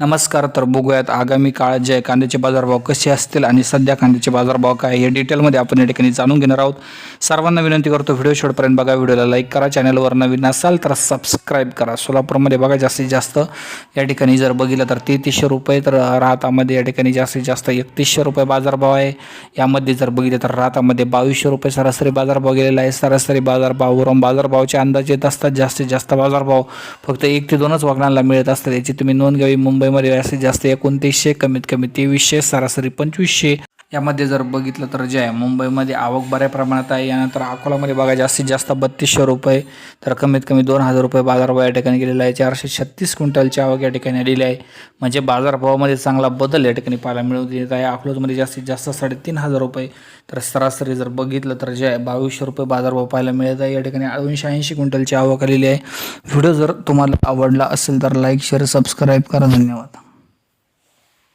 नमस्कार तर बघूयात आगामी काळात जे आहे कांद्याचे बाजारभाव कसे असतील आणि सध्या कांद्याचे बाजारभाव काय हे डिटेलमध्ये आपण या ठिकाणी जाणून घेणार आहोत. सर्वांना विनंती करतो व्हिडिओ शेवटपर्यंत बघा व्हिडिओला लाईक करा चॅनलवर नवीन असाल तर सबस्क्राईब करा. सोलापूरमध्ये बघा जास्तीत जास्त या ठिकाणी जर बघितलं तर तेहतीसशे रुपये तर राहतामध्ये या ठिकाणी जास्तीत जास्त एकतीसशे रुपये बाजारभाव आहे. यामध्ये जर बघितलं तर राहतामध्ये बावीसशे रुपये सरासरी बाजारभाव गेलेला आहे. सरासरी बाजारभावावरून बाजारभावाचे अंदाज येत असतात. जास्तीत जास्त बाजारभाव फक्त एक ते दोनच वागणांना मिळत असतात. याची तुम्ही नोंद घ्यावी. मुंबई मुंबईमध्ये जास्तीत जास्त एकोणतीसशे कमीत कमी तेवीसशे सरासरी पंचवीसशे. यामध्ये जर बघितलं तर जे आहे मुंबईमध्ये आवक बऱ्या प्रमाणात आहे. यानंतर अकोलामध्ये बघा जास्तीत जास्त बत्तीसशे रुपये तर कमीत कमी दोन हजार रुपये बाजारभाव या ठिकाणी गेलेला आहे. चारशे छत्तीस क्विंटलची आवक या ठिकाणी आलेली आहे. म्हणजे बाजारभावामध्ये चांगला बदल या ठिकाणी पाहायला मिळून येत आहे. अकोलामध्ये जास्तीत जास्त साडेतीन हजार रुपये. तर सरासरी जर बघितलं तर जे आहे बावीसशे रुपये बाजारभाव पाहायला मिळत आहे. या ठिकाणी दोनशे ऐंशी क्विंटलची आवक आलेली आहे. व्हिडिओ जर तुम्हाला आवडला असेल तर लाईक शेअर सबस्क्राईब करा. धन्यवाद.